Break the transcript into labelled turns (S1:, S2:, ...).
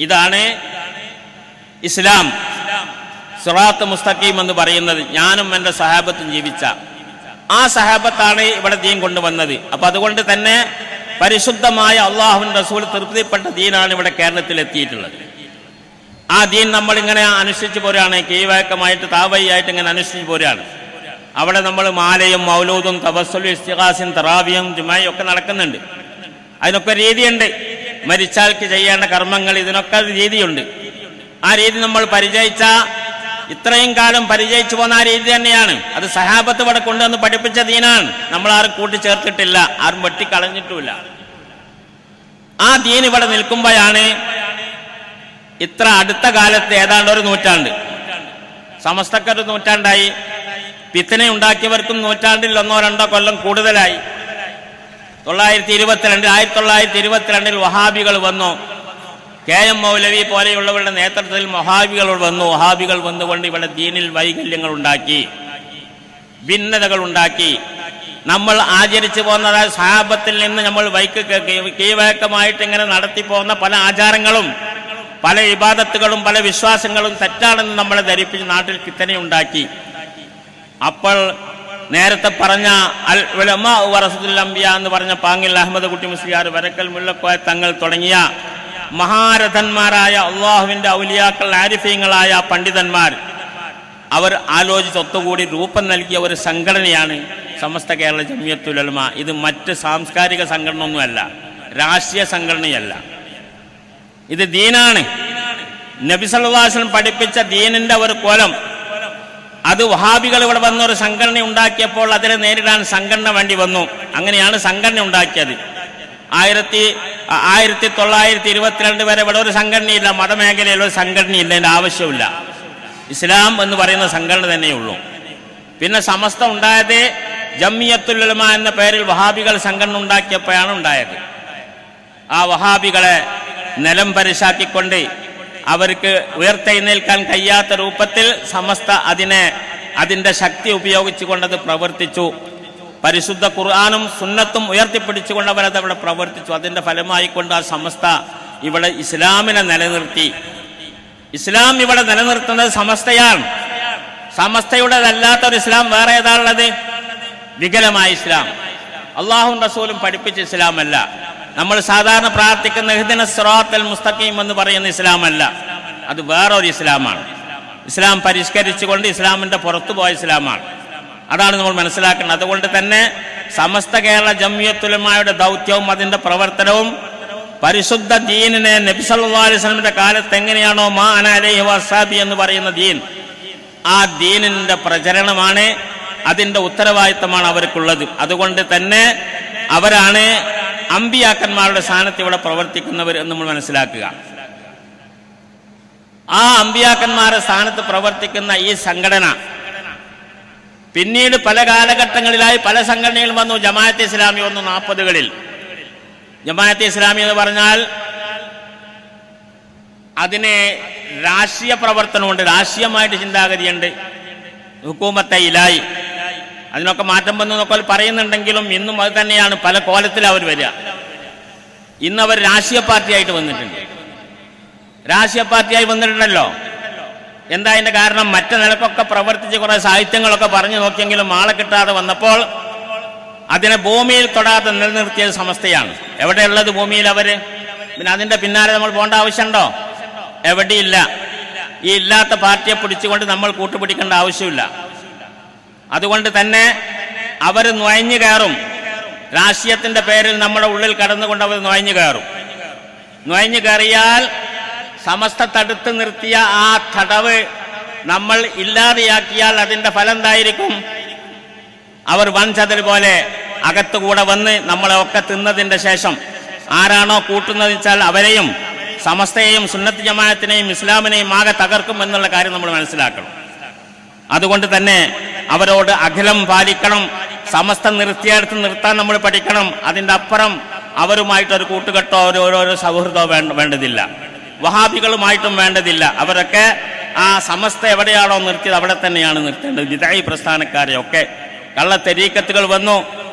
S1: ഇതാണ് ഇസ്ലാം. സുറാത്ത് മുസ്തഖീം എന്ന് പറയുന്നത് ഞാനും എന്റെ സഹാബത്തും ജീവിച്ച. ആ സഹാബത്താണ് ഇവിടെ ദീൻ കൊണ്ടുവന്നത്. അപ്പൊ അതുകൊണ്ട് തന്നെ പരിശുദ്ധമായ അള്ളാഹുവിൻ റസൂൽ തൃപ്തിപ്പെട്ട ദീനാണ് ഇവിടെ കേരളത്തിൽ എത്തിയിട്ടുള്ളത്. ആ ദീൻ നമ്മൾ ഇങ്ങനെ അനുഷ്ഠിച്ചു പോരാണ്. കീഴ്വഴക്കമായിട്ട് താവയ്യായിട്ട് ഇങ്ങനെ അനുഷ്ഠിച്ചു പോരാണ്. അവിടെ നമ്മൾ മാലയും മൗലൂദും തപസ്സുലും ഇസ്തിഹാസും തറാവിയും ജുമായും ഒക്കെ നടക്കുന്നുണ്ട്. അതിനൊക്കെ രീതിയുണ്ട്. മരിച്ചാൽക്ക് ചെയ്യേണ്ട കർമ്മങ്ങൾ ഇതിനൊക്കെ രീതിയുണ്ട്. ആ രീതി നമ്മൾ പരിചയിച്ച ഇത്രയും കാലം പരിചയിച്ചു പോന്ന ആ രീതി തന്നെയാണ്. അത് സഹാബത്ത് ഇവിടെ കൊണ്ടുവന്ന് പഠിപ്പിച്ച ദീനാണ്. നമ്മൾ ആരും കൂട്ടിച്ചേർത്തിട്ടില്ല. ആരും വെട്ടിക്കളഞ്ഞിട്ടുമില്ല. ആ ദീൻ ഇവിടെ നിൽക്കുമ്പോഴാണ് ഇത്ര അടുത്ത കാലത്ത് ഏതാണ്ട് ഒരു നൂറ്റാണ്ട്. സമസ്തക്കൊരു നൂറ്റാണ്ടായി. പിത്തനെ ഉണ്ടാക്കിയവർക്കും നൂറ്റാണ്ടിൽ ഒന്നോ രണ്ടോ കൊല്ലം കൂടുതലായി. തൊള്ളായിരത്തി ഇരുപത്തിരണ്ടിൽ ആയിരത്തി തൊള്ളായിരത്തി ഇരുപത്തിരണ്ടിൽ വഹാബികൾ വന്നു. കെ എം മൗലവി പോലെയുള്ളവരുടെ നേതൃത്വത്തിൽ വഹാബികൾ വന്നു. വഹാബികൾ വന്നുകൊണ്ട് ഇവിടെ ദീനിൽ വൈകല്യങ്ങൾ ഉണ്ടാക്കി ഭിന്നതകൾ ഉണ്ടാക്കി. നമ്മൾ ആചരിച്ചു പോകുന്നത് സാപത്തിൽ നിന്ന് നമ്മൾ വൈക്ക് കീവഴക്കമായിട്ട് ഇങ്ങനെ നടത്തി പോകുന്ന പല ആചാരങ്ങളും പല ഇബാദത്തുകളും പല വിശ്വാസങ്ങളും തെറ്റാണെന്ന് നമ്മളെ ധരിപ്പിച്ച് നാട്ടിൽ കിത്തനെ ഉണ്ടാക്കി. അപ്പോൾ നേരത്തെ പറഞ്ഞ അൽ എന്ന് പറഞ്ഞ പാങ്ങിൽ അഹമ്മദ് കുട്ടി മുസ്ലിയാർ വരക്കൽ മുല്ലക്കോയ തങ്ങൾ തുടങ്ങിയ മഹാരഥന്മാരായ അള്ളാഹുവിന്റെ ഔലിയാക്കൾ ആരിഫീങ്ങളായ പണ്ഡിതന്മാർ അവർ ആലോചിച്ച് ഒത്തുകൂടി രൂപം നൽകിയ ഒരു സംഘടനയാണ് സമസ്ത കേരള ജമിയത്തുലമ ഇത് മറ്റ് സാംസ്കാരിക സംഘടന ഒന്നുമല്ല രാഷ്ട്രീയ സംഘടനയല്ല. ഇത് ദീനാണ്. നബി സല്ലല്ലാഹു പഠിപ്പിച്ച ദീനിന്റെ ഒരു കോലം അത് വഹാബികൾ ഇവിടെ വന്ന ഒരു സംഘടന ഉണ്ടാക്കിയപ്പോൾ അതിനെ നേരിടാൻ സംഘടന വേണ്ടി വന്നു. അങ്ങനെയാണ് സംഘടന ഉണ്ടാക്കിയത്. ആയിരത്തി ആയിരത്തി തൊള്ളായിരത്തി ഇരുപത്തിരണ്ട് വരെ ഇവിടെ ഒരു സംഘടനയില്ല മതമേഖലയിൽ ഒരു സംഘടനയില്ല അതിന്റെ ആവശ്യമില്ല ഇസ്ലാം എന്ന് പറയുന്ന സംഘടന തന്നെയുള്ളൂ പിന്നെ സമസ്ത ഉണ്ടായത് ജമ്മിയത്തുലമ എന്ന പേരിൽ വഹാബികൾ സംഘടന ഉണ്ടാക്കിയപ്പോഴാണ് ഉണ്ടായത്. ആ വഹാബികളെ നിലം പരിശാക്കിക്കൊണ്ട് അവർക്ക് ഉയർത്തെഴുന്നേൽക്കാൻ കഴിയാത്ത രൂപത്തിൽ സമസ്ത അതിനെ അതിന്റെ ശക്തി ഉപയോഗിച്ചുകൊണ്ട് അത് പ്രവർത്തിച്ചു. പരിശുദ്ധ ഖുർആാനും സുന്നത്തും ഉയർത്തിപ്പിടിച്ചുകൊണ്ട് അവരത് അവിടെ പ്രവർത്തിച്ചു. അതിന്റെ ഫലമായി കൊണ്ട് ആ സമസ്ത ഇവിടെ ഇസ്ലാമിനെ നിലനിർത്തി. ഇസ്ലാം ഇവിടെ നിലനിർത്തുന്നത് സമസ്തയാണ്. സമസ്തയുടേതല്ലാത്ത ഒരു ഇസ്ലാം വേറെ ഏതാണുള്ളത്? വികലമായ ഇസ്ലാം. അള്ളാഹു റസൂലും പഠിപ്പിച്ച ഇസ്ലാമല്ല. നമ്മൾ സാധാരണ പ്രാർത്ഥിക്കുന്ന ഹിദിന സ്രോത്തൽ മുസ്തഖീം എന്ന് പറയുന്ന ഇസ്ലാമല്ല. അത് വേറൊരു ഇസ്ലാമാണ്. ഇസ്ലാം പരിഷ്കരിച്ചുകൊണ്ട് ഇസ്ലാമിന്റെ പുറത്തു പോയ ഇസ്ലാമാണ്. അതാണ് നമ്മൾ മനസ്സിലാക്കുന്നത് അതുകൊണ്ട് തന്നെ സമസ്ത കേരള ജമ്യത്തുലമായുടെ ദൗത്യവും അതിന്റെ പ്രവർത്തനവും പരിശുദ്ധ ദീനിനെ നബി സല്ലല്ലാഹു അലൈഹി വസല്ലമയുടെ കാലത്ത് എങ്ങനെയാണോ മാ അന അലൈഹി വസാബി എന്ന് പറയുന്ന ദീൻ ആ ദീനിന്റെ പ്രചരണമാണ് അതിന്റെ ഉത്തരവാദിത്തമാണ് അവർക്കുള്ളത്. അതുകൊണ്ട് തന്നെ അവരാണ് അമ്പിയാക്കന്മാരുടെ സ്ഥാനത്ത് ഇവിടെ പ്രവർത്തിക്കുന്നവർ എന്ന് നമ്മൾ മനസ്സിലാക്കുക. ആ അമ്പിയാക്കന്മാരുടെ സ്ഥാനത്ത് പ്രവർത്തിക്കുന്ന ഈ സംഘടന പിന്നീട് പല കാലഘട്ടങ്ങളിലായി പല സംഘടനകൾ വന്നു. ജമാഅത്തെ ഇസ്ലാമി വന്നു നാൽപ്പതുകളിൽ ജമാഅത്തെ ഇസ്ലാമി എന്ന് പറഞ്ഞാൽ അതിന് രാഷ്ട്രീയ പ്രവർത്തനമുണ്ട്. രാഷ്ട്രീയമായിട്ട് ചിന്താഗതിയുണ്ട്. ഹുക്കൂമത്തെ ഇലായി അതിനൊക്കെ മാറ്റം വന്നു എന്നൊക്കെ പറയുന്നുണ്ടെങ്കിലും ഇന്നും അത് തന്നെയാണ്. പല കോലത്തിൽ അവർ വരിക. ഇന്ന് അവർ രാഷ്ട്രീയ പാർട്ടിയായിട്ട് വന്നിട്ടുണ്ട്. രാഷ്ട്രീയ പാർട്ടിയായി വന്നിട്ടുണ്ടല്ലോ. എന്താ അതിന്റെ കാരണം? മറ്റു നിലക്കൊക്കെ പ്രവർത്തിച്ച് കുറെ സാഹിത്യങ്ങളൊക്കെ പറഞ്ഞു നോക്കിയെങ്കിലും ആളെ കിട്ടാതെ വന്നപ്പോൾ അതിനെ ഭൂമിയിൽ തൊടാതെ നിലനിർത്തിയ സമസ്തയാണ്. എവിടെയുള്ളത് ഭൂമിയിൽ അവർ? പിന്നെ അതിന്റെ പിന്നാലെ നമ്മൾ പോകേണ്ട ആവശ്യമുണ്ടോ? എവിടെയില്ല. ഈ ഇല്ലാത്ത പാർട്ടിയെ പിടിച്ചുകൊണ്ട് നമ്മൾ കൂട്ടുപിടിക്കേണ്ട ആവശ്യമില്ല. അതുകൊണ്ട് തന്നെ അവർ നുഴഞ്ഞു കയറും. രാഷ്ട്രീയത്തിന്റെ പേരിൽ നമ്മുടെ ഉള്ളിൽ കടന്നുകൊണ്ട് അവർ നുഴഞ്ഞു കയറും. നുഴഞ്ഞു കയറിയാൽ സമസ്ത തടുത്ത് നിർത്തിയ ആ തടവ് നമ്മൾ ഇല്ലാതെയാക്കിയാൽ അതിന്റെ ഫലം എന്തായിരിക്കും? അവർ വൻചതിൽ പോലെ അകത്തുകൂടെ വന്ന് നമ്മളെ ഒക്കെ തിന്നതിന്റെ ശേഷം ആരാണോ കൂട്ടുന്നത് വെച്ചാൽ അവരെയും സമസ്തയെയും സുന്നത്ത് ജമാഅത്തിനെയും ഇസ്ലാമിനെയും ആകെ തകർക്കും എന്നുള്ള കാര്യം നമ്മൾ മനസ്സിലാക്കണം. അതുകൊണ്ട് തന്നെ അവരോട് അഖിലം പാലിക്കണം. സമസ്ത നിർത്തിയെടുത്ത് നിർത്താൻ നമ്മൾ പഠിക്കണം. അതിന്റെ അപ്പുറം അവരുമായിട്ടൊരു കൂട്ടുകെട്ടോ ഒരു ഓരോരോ സൗഹൃദമോ വേണ്ട വേണ്ടതില്ല. വഹാബികളുമായിട്ടും വേണ്ടതില്ല. അവരൊക്കെ ആ സമസ്ത എവിടെയാണോ നിർത്തിയത് അവിടെ തന്നെയാണ് നിർത്തേണ്ടത്. വിദായി പ്രസ്ഥാനക്കാരെയൊക്കെ കള്ളത്തെരീക്കത്തുകൾ വന്നു.